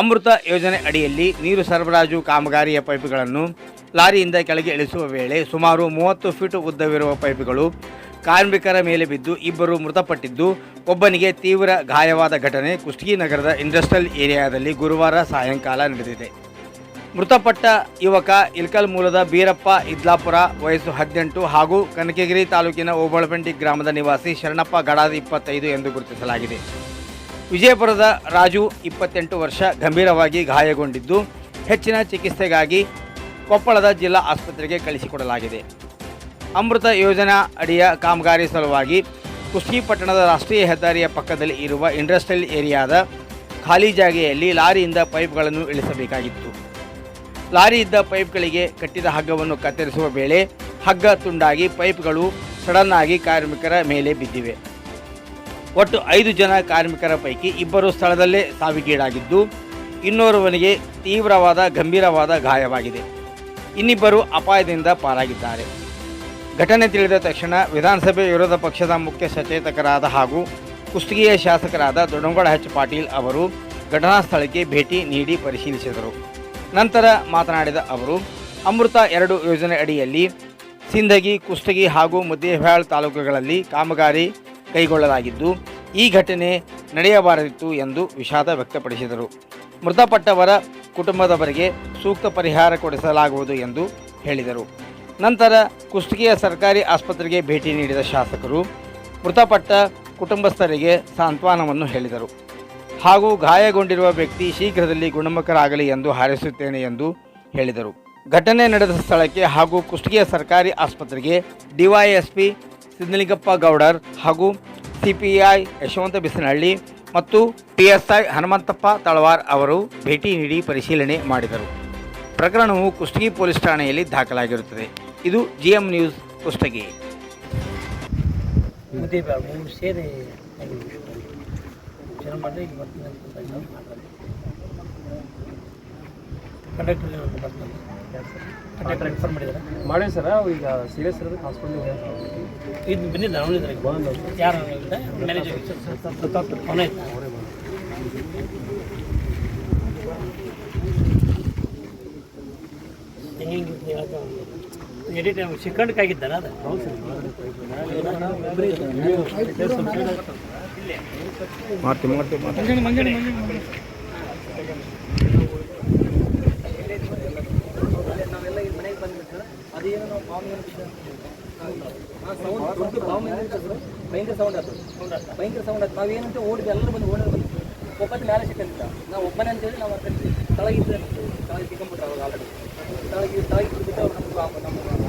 ಅಮೃತ ಯೋಜನೆ ಅಡಿಯಲ್ಲಿ ನೀರು ಸರಬರಾಜು ಕಾಮಗಾರಿಯ ಪೈಪ್ಗಳನ್ನು ಲಾರಿಯಿಂದ ಕೆಳಗೆ ಇಳಿಸುವ ವೇಳೆ ಸುಮಾರು ಮೂವತ್ತು ಫೀಟ್ ಉದ್ದವಿರುವ ಪೈಪ್ಗಳು ಕಾರ್ಮಿಕರ ಮೇಲೆ ಬಿದ್ದು ಇಬ್ಬರು ಮೃತಪಟ್ಟಿದ್ದು, ಒಬ್ಬನಿಗೆ ತೀವ್ರ ಗಾಯವಾದ ಘಟನೆ ಕುಷ್ಟಗಿ ನಗರದ ಇಂಡಸ್ಟ್ರಿಯಲ್ ಏರಿಯಾದಲ್ಲಿ ಗುರುವಾರ ಸಾಯಂಕಾಲ ನಡೆದಿದೆ. ಮೃತಪಟ್ಟ ಯುವಕ ಇಲ್ಕಲ್ ಮೂಲದ ಬೀರಪ್ಪ ಇದ್ಲಾಪುರ ವಯಸ್ಸು ಹದಿನೆಂಟು ಹಾಗೂ ಕನಕಗಿರಿ ತಾಲೂಕಿನ ಓಬಳಪಂಡಿ ಗ್ರಾಮದ ನಿವಾಸಿ ಶರಣಪ್ಪ ಗಡಾದ ಇಪ್ಪತ್ತೈದು ಎಂದು ಗುರುತಿಸಲಾಗಿದೆ. ವಿಜಯಪುರದ ರಾಜು ಇಪ್ಪತ್ತೆಂಟು ವರ್ಷ ಗಂಭೀರವಾಗಿ ಗಾಯಗೊಂಡಿದ್ದು ಹೆಚ್ಚಿನ ಚಿಕಿತ್ಸೆಗಾಗಿ ಕೊಪ್ಪಳದ ಜಿಲ್ಲಾ ಆಸ್ಪತ್ರೆಗೆ ಕಳಿಸಿಕೊಡಲಾಗಿದೆ. ಅಮೃತ ಯೋಜನಾ ಅಡಿಯ ಕಾಮಗಾರಿ ಸಲುವಾಗಿ ಕುಷ್ಟಗಿ ಪಟ್ಟಣದ ರಾಷ್ಟ್ರೀಯ ಹೆದ್ದಾರಿಯ ಪಕ್ಕದಲ್ಲಿ ಇರುವ ಇಂಡಸ್ಟ್ರಿಯಲ್ ಏರಿಯಾದ ಖಾಲಿ ಜಾಗೆಯಲ್ಲಿ ಲಾರಿಯಿಂದ ಪೈಪ್ಗಳನ್ನು ಇಳಿಸಬೇಕಾಗಿತ್ತು. ಲಾರಿ ಇದ್ದ ಪೈಪ್ಗಳಿಗೆ ಕಟ್ಟಿದ ಹಗ್ಗವನ್ನು ಕತ್ತರಿಸುವ ವೇಳೆ ಹಗ್ಗ ತುಂಡಾಗಿ ಪೈಪ್ಗಳು ಸಡನ್ನಾಗಿ ಕಾರ್ಮಿಕರ ಮೇಲೆ ಬಿದ್ದಿವೆ. ಒಟ್ಟು ಐದು ಜನ ಕಾರ್ಮಿಕರ ಪೈಕಿ ಇಬ್ಬರು ಸ್ಥಳದಲ್ಲೇ ಸಾವಿಗೀಡಾಗಿದ್ದು, ಇನ್ನೋರ್ವನಿಗೆ ತೀವ್ರವಾದ, ಗಂಭೀರವಾದ ಗಾಯವಾಗಿದೆ. ಇನ್ನಿಬ್ಬರು ಅಪಾಯದಿಂದ ಪಾರಾಗಿದ್ದಾರೆ. ಘಟನೆ ತಿಳಿದ ತಕ್ಷಣ ವಿಧಾನಸಭೆ ವಿರೋಧ ಪಕ್ಷದ ಮುಖ್ಯ ಸಚೇತಕರಾದ ಹಾಗೂ ಕುಷ್ಟಗಿಯ ಶಾಸಕರಾದ ದೊಡ್ಡಂಗೌಡ ಎಚ್ ಪಾಟೀಲ್ ಅವರು ಘಟನಾ ಸ್ಥಳಕ್ಕೆ ಭೇಟಿ ನೀಡಿ ಪರಿಶೀಲಿಸಿದರು. ನಂತರ ಮಾತನಾಡಿದ ಅವರು, ಅಮೃತ ಎರಡು ಯೋಜನೆ ಅಡಿಯಲ್ಲಿ ಸಿಂದಗಿ ಕುಷ್ಟಗಿ ಹಾಗೂ ಮುದ್ದೇಬಿಹಾಳ್ ತಾಲೂಕುಗಳಲ್ಲಿ ಕಾಮಗಾರಿ ಕೈಗೊಳ್ಳಲಾಗಿದ್ದು ಈ ಘಟನೆ ನಡೆಯಬಾರದಿತ್ತು ಎಂದು ವಿಷಾದ ವ್ಯಕ್ತಪಡಿಸಿದರು. ಮೃತಪಟ್ಟವರ ಕುಟುಂಬದವರಿಗೆ ಸೂಕ್ತ ಪರಿಹಾರ ಕೊಡಿಸಲಾಗುವುದು ಎಂದು ಹೇಳಿದರು. ನಂತರ ಕುಷ್ಟಗಿಯ ಸರ್ಕಾರಿ ಆಸ್ಪತ್ರೆಗೆ ಭೇಟಿ ನೀಡಿದ ಶಾಸಕರು, ಮೃತಪಟ್ಟ ಕುಟುಂಬಸ್ಥರಿಗೆ ಸಾಂತ್ವನವನ್ನು ಹೇಳಿದರು. ಹಾಗೂ ಗಾಯಗೊಂಡಿರುವ ವ್ಯಕ್ತಿ ಶೀಘ್ರದಲ್ಲಿ ಗುಣಮುಖರಾಗಲಿ ಎಂದು ಹಾರೈಸುತ್ತೇನೆ ಎಂದು ಹೇಳಿದರು. ಘಟನೆ ನಡೆದ ಸ್ಥಳಕ್ಕೆ ಹಾಗೂ ಕುಷ್ಟಗಿಯ ಸರ್ಕಾರಿ ಆಸ್ಪತ್ರೆಗೆ ಡಿವೈಎಸ್ಪಿ ಸಿದ್ದಲಿಂಗಪ್ಪ ಗೌಡರ್ ಹಾಗೂ ಸಿಪಿಐ ಯಶವಂತ ಬಿಸನಹಳ್ಳಿ ಮತ್ತು ಪಿಎಸ್ಐ ಹನುಮಂತಪ್ಪ ತಳವಾರ್ ಅವರು ಭೇಟಿ ನೀಡಿ ಪರಿಶೀಲನೆ ಮಾಡಿದರು. ಪ್ರಕರಣವು ಕುಷ್ಟಗಿ ಪೊಲೀಸ್ ಠಾಣೆಯಲ್ಲಿ ದಾಖಲಾಗಿರುತ್ತದೆ. ಇದು ಜಿಎಂ ನ್ಯೂಸ್ ಕುಷ್ಟಗಿ. ಕಂಡಕ್ಟರ್ ಬರ್ತೀನಿ ಕಂಡಕ್ಟರ್ ಇನ್ಫಾರ್ಮ್ ಮಾಡಿದ್ದಾರೆ ಮಾಡಿ ಸರ್ ಈಗ ಸೀರಿಯಸ್ ಇರೋದಕ್ಕೆ ಹಾಸ್ಪಿಟಲ್ ಇದು ಬಂದಿದ್ದ ಅವನಿದ್ರೆ ಯಾರು ಮ್ಯಾನೇಜರ್ ಅವನೇ ಎಡಿಟ್ ಸಿಕ್ಕಂಡಕ್ಕಾಗಿದ್ದಾನ ಅದು? ಮಾಡ್ತೀವಿ ಮಾಡ್ತೀವಿ ಮಂಗಡಿ ಭಯಂಕರ ಸೌಂಡ್ ಆಯ್ತು ಭಯಂಕರ ಸೌಂಡ್ ಆಯ್ತು ನಾವೇನಂತ ಓಡಿದ್ವಿ ಎಲ್ಲರೂ ಬಂದು ಓಡಿ ಬಂದು ಒಬ್ಬತ್ತು ಮೇಲೆ ಸಿಕ್ಕಂತ ನಾವು ಒಬ್ಬನೇ ಅಂತೇಳಿ ನಾವು ಅಂತೇಳಿ ತಳಗಿದ್ದು ತಳಗಿ ಸಿಕ್ಕಂಬಿಟ್ರೆ ಅವಾಗ ಆಲ್ರೆಡಿ ತಳಗಿ ತಳಗಿ ಬಿಟ್ಟು ಅವ್ರು ನಮ್ಗೆ ನಮ್ಮ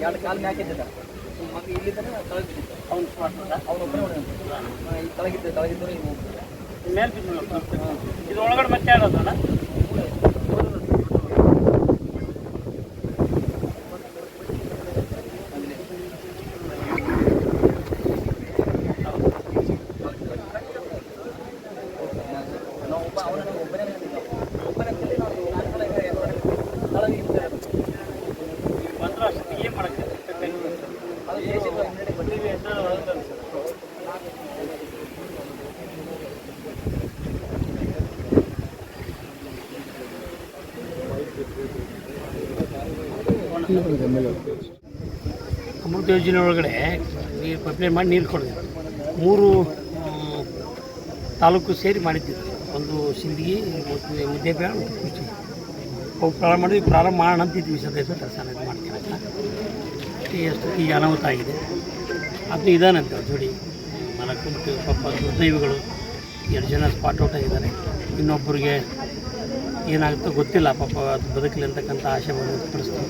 ಎರಡು ಕಾಲು ಮ್ಯಾಕಿದ್ದ ಮಗ ಇಲ್ಲಿದ್ದಾನೆ ತಳಗಿ ಬಿದ್ದಿದ್ದ ಅವ್ನು ಅವನು ಒಬ್ಬನೇ ಈ ತಳಗಿದ್ದ ತಳಗಿದ್ದರು ಇವು ಮೇಲೆ ಬಿದ್ದು ಇದು ಒಳಗಡೆ ಮತ್ತೆ ಯಾರದಲ್ಲ ನಾವು ಒಬ್ಬ ಅವನ ಒಬ್ಬನೇ ನಿಂತಿದ್ದ ಒಬ್ಬನೇ ಅಂತೇಳಿ ನಾವು ನಾಲ್ಕು ಸಲ ಈಗ ಎರಡು ತಳಗಿ ಬಂದ್ರೆ ಅಷ್ಟೊತ್ತಿಗೆ ಏನು ಮಾಡಕ್ಕೆ ಅದು ದೇಶದ ಹಿನ್ನಡೆ ಬಂದಿದೆ ಅಮೃತ ಯೋಜನೆ ಒಳಗಡೆ ನೀರು ಪೈಪ್ಲೈನ್ ಮಾಡಿ ನೀರು ಕೊಡೋದು. ಮೂರು ತಾಲೂಕು ಸೇರಿ ಮಾಡಿದ್ದೀವಿ ಒಂದು ಸಿಂದಗಿ ಮತ್ತು ಮುದ್ದೇಬೇಡ ಮತ್ತು ಕುರ್ಚಿ ಅವು ಪ್ರಾರಂಭ ಮಾಡಿದ್ವಿ, ಪ್ರಾರಂಭ ಮಾಡೋಣ ಅಂತಿದ್ವಿ ಸದಸ್ಯ ಕೆಲಸ ಮಾಡ್ತೀವಿ ಈ ಅಷ್ಟು, ಈಗ ಅನಾಹುತ ಆಗಿದೆ. ಅದು ಇದಾನಂತೆ ಜೋಡಿ. ನಾಲ್ಕು ಮತ್ತು ಪಾಪ ದುರ್ದೈವಿಗಳು, ಎರಡು ಜನ ಸ್ಪಾಟ್ ಔಟ್ ಆಗಿದ್ದಾರೆ. ಇನ್ನೊಬ್ಬರಿಗೆ ಏನಾಗುತ್ತೋ ಗೊತ್ತಿಲ್ಲ, ಪಾಪ ಅದು ಬದುಕಲಿ ಅಂತಕ್ಕಂಥ ಆಶೆ ವ್ಯಕ್ತಪಡಿಸ್ತೀವಿ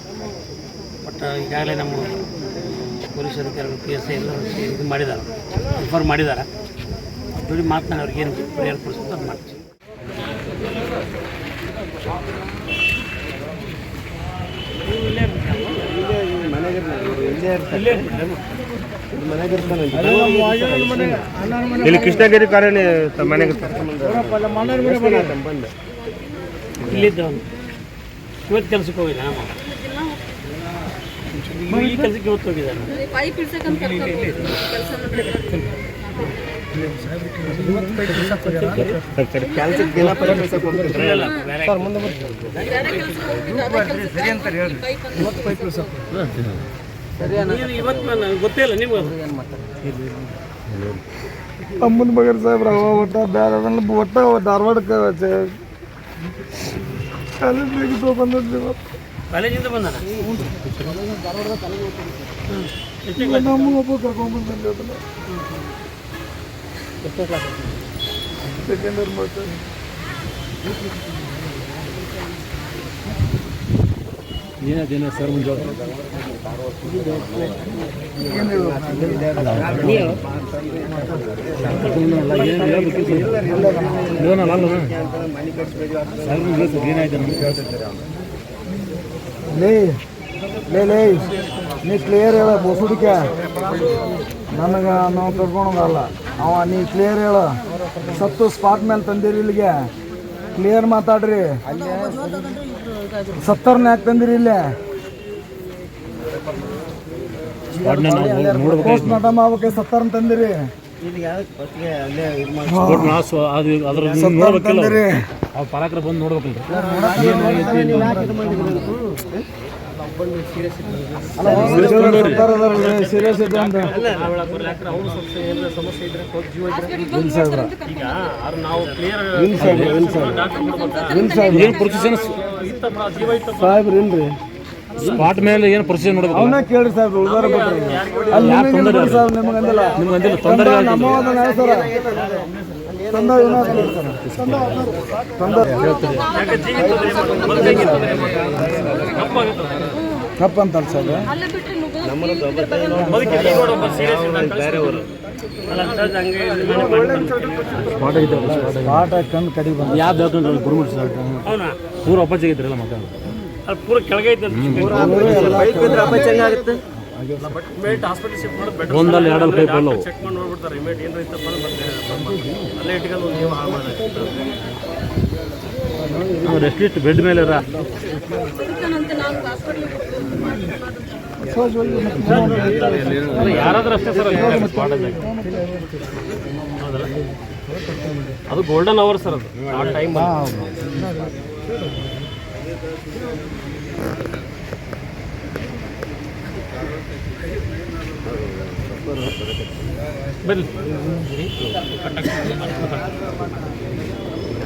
ಬಟ್, ಈಗಾಗಲೇ ನಮ್ಮ ಪೊಲೀಸ್ ಅಧಿಕಾರಿಗಳು ಪಿ ಎಸ್ ಐ ಎಲ್ಲ ಸೇರಿ ಇದು ಮಾಡಿದ್ದಾರೆ. ಇನ್ಫಾರ್ಮ್ ಮಾಡಿದ್ದಾರೆ. ಜೋಡಿ ಮಾತನಾಡಿ ಅವ್ರಿಗೆ ಏನು ಪರಿಹಾರ ಕೊಡಿಸ್ಬೇಕು ಅದು ಮಾಡ್ತೀವಿ. ಇಲ್ಲೇ ಕೃಷ್ಣಗಿರಿ ಕಾಲೋನಿ ಮನೆಗೆ ಇಲ್ಲಿದ್ದ ಇವತ್ತು ಕೆಲಸಕ್ಕೆ ಹೋಗಿಲ್ಲ ನಮ್ಮ ಈ ಕೆಲಸಕ್ಕೆ ಇವತ್ತು ಹೋಗಿದ್ದಾರೆ ಪೈಪ್ ಇಡ್ಸಕ್ಕಂತ ಕೆಲಸ ಇಲ್ಲ, ಬೇರೆ ನೀವು ಇವತ್ತು ನಾನು ಗೊತ್ತೇ ಇಲ್ಲ ನಿಮ್ಗೆ ಅದು. ಅಮ್ಮನ ಬಗರ್ ಸಾಹೇಬ್ರ ಅವ ಒಟ್ಟ ಬೇರೆ ಒಟ್ಟ ಧಾರವಾಡಕ್ಕೆ ಕಾಲೇಜ್ ಬಂದಿದ್ವಿ ಕಾಲೇಜಿಂದ ಬಂದಾನ? ನಮ್ಮ ಒಬ್ಬ ಕರ್ಕೊಂಡ್ಬಂದಿಲ್ಲ ಸೆಕೆಂಡ್ ಇಯರ್ ಮಾಡ್ತಾರೆ ಏನಾದೇನ ಸರ್ ಮುಂಜಾ ಲೇ ಲೇ ಲೇ ನೀ ಕ್ಲಿಯರ್ ಹೇಳ ಬೋಸುಡಿಕ. ನನಗೆ ನಾವು ಕರ್ಕೊಂಡಲ್ಲ ಅವ ನೀ ಕ್ಲಿಯರ್ ಹೇಳ. ಸತ್ತು ಸ್ಪಾಟ್ ಮೇಲೆ ತಂದಿರಿ ಇಲ್ಲಿಗೆ. ಕ್ಲಿಯರ್ ಮಾತಾಡ್ರಿ. ಸತ್ತರ್ನ ಯಾಕೆ ತಂದಿರಿ ಇಲ್ಲೇ? ಪೋಸ್ಟ್ ಮಾರ್ಟಮ್ ಆಗ್ಬೇಕು ಸತ್ತರ್ನ ತಂದಿರಿ. ಪಾಲಕರು ಬಂದು ನೋಡ್ಬೇಕಲ್ರಿ. ಸೀರಿಯಸ್ ಇದೆ ಅಂತ ಸಾಹೇಬ್ರು ಇಲ್ರಿ. ಸ್ಪಾಟ್ ಮೇಲೆ ಏನು ಪ್ರೊಸೀಜರ್ ನೋಡಬೇಕು ಅವನ್ನ ಕೇಳ್ರಿ ಸರ್ ಉಳ್ದಾರ ಅಲ್ಲಿ ನಿಮಗೆ ತೊಂದರೆ ಸರ್ ನಿಮಗೆ ಅಂದಿಲ್ಲ. ನಿಮ್ಗೆ ಅಂದಿಲ್ಲ? ತೊಂದರೆ. ತಂದ ತಪ್ಪಂತಲ್ಲ ಸರ್? ಅಲ್ಲೇ ಬಿಟ್ರೆ ನುಗ್ಗೋ ಅಲ್ಲ ಸರ್. ಹಂಗೆ ಇದು ಮಾಡಿ ಮಾಡ್ತಾರೆ. ಪಾಠ ಕಂಡು ಕಡಿ ಬಂದು ಯಾವ್ದು ಹೇಳ್ತಾರೆ ಗುರುಮುಟ್ ಸರ್? ಹೌನಾ ಪೂರ ಅಪ್ಪಾಜಿ ಇದ್ರಲ್ಲ ಮತ್ತೆ ಅಲ್ಲಿ ಪೂರ ಕೆಳಗೆ ಐತೆ ಒಂದಲ್ಲಿ ಎರಡಲ್ಲಿ ಪೈಪ್ ಅಲ್ಲ ಚೆಕ್ ಮಾಡಿ ನೋಡ್ಬಿಡ್ತಾರೆ. ಇಮೇಟ್ ಏನು ಇತ್ತಪ್ಪ ಅಂತ ಅಲ್ಲೇ ಇಟ್ಕೊಂಡು ಒಂದು ನೀವು ಹಾಳು ಮಾಡಿ ರೆಸ್ಟ್ ಬೆಡ್ ಮೇಲೆ ಇರ. ಯಾರಾದ್ರೂ ಅಷ್ಟೇ ಸರ್ ಅದು ಗೋಲ್ಡನ್ ಅವರ್ ಸರ್ ಅದು. ಆ ಟೈಮ್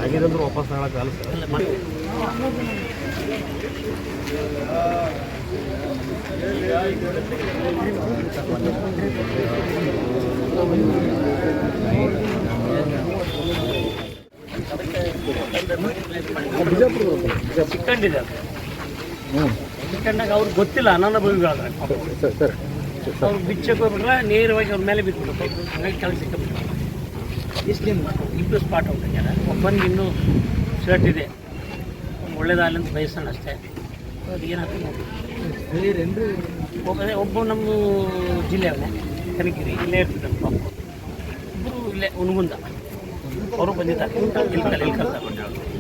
ಆಗಿದಂದ್ರೆ ವಾಪಸ್ ನಾಳಕ್ಕೆ ಅಲ್ಲ ಸರ್ ಚಿಕ್ಕಂಡಿದೆ ಅದು ಚಿಕ್ಕಂಡಾಗ ಅವ್ರಿಗೆ ಗೊತ್ತಿಲ್ಲ ಅನನುಭವಿಗಳಾದ್ರೆ ಅವ್ರು ಬಿಚ್ಚಕ್ಕೆ ಹೋಗ್ಬಿಟ್ರೆ ನೇರವಾಗಿ ಅವ್ರ ಮೇಲೆ ಬಿದ್ದುಬಿಟ್ಟು ಕೆಲಸ ಕೆಳಗೆ ಸಿಕ್ಕಿಬಿಟ್ಟು ಇಷ್ಟು ಇಬ್ಬರು ಸ್ಪಾಟ್ ಆಗ್ಯಾರ ಒಬ್ಬನಿಗೆ ಇನ್ನೂ ಶರ್ಟ್ ಇದೆ. ಒಳ್ಳೇದಾಗಲಿ ಅಂತ ಬಯಸೋಣ ಅಷ್ಟೇ. ಅದು ಏನಾಗ್ತದೆ ನೋಡಿ ಒಬ್ಬ- ನಮ್ಮ ಜಿಲ್ಲೆಯವನೇ ಕನಕಿರಿ ಇಲ್ಲೇ ಇರ್ತಿದ್ದಾನೆ ಪಾಪ. ಇಬ್ಬರು ಇಲ್ಲೇ ಉಣಗುಂದ ಅವರು ಬಂದಿದ್ದಾರೆ ಇಲ್ಕಲ್ ಇಲ್ಕಲ್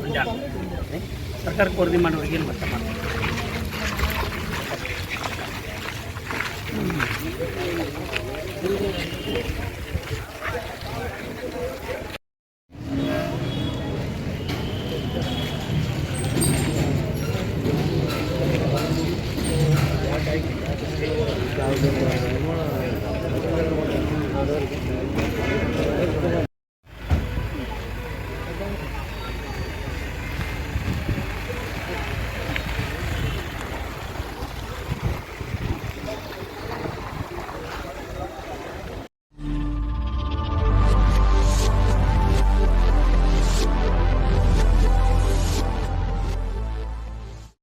ಮಂಜಾಳ ಸರ್ಕಾರಕ್ಕೆ ವರದಿ ಮಾಡೋರಿಗೆ ಏನು ಮಾಡ್ತಾರೆ